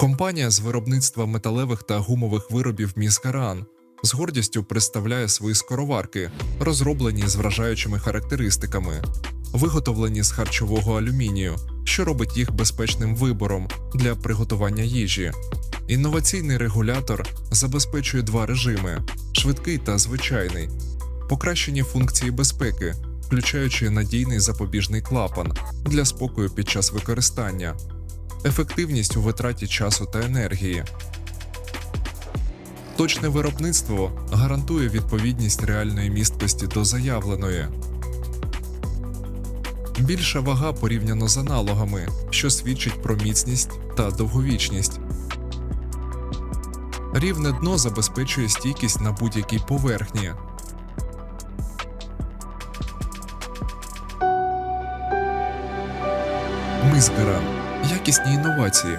Компанія з виробництва металевих та гумових виробів Міскаран з гордістю представляє свої скороварки, розроблені з вражаючими характеристиками, виготовлені з харчового алюмінію, що робить їх безпечним вибором для приготування їжі. Інноваційний регулятор забезпечує два режими: швидкий та звичайний, покращені функції безпеки, включаючи надійний запобіжний клапан для спокою під час використання, ефективність у витраті часу та енергії. Точне виробництво гарантує відповідність реальної місткості до заявленої. Більша вага порівняно з аналогами, що свідчить про міцність та довговічність. Рівне дно забезпечує стійкість на будь-якій поверхні. Мизгара. Якісні інновації.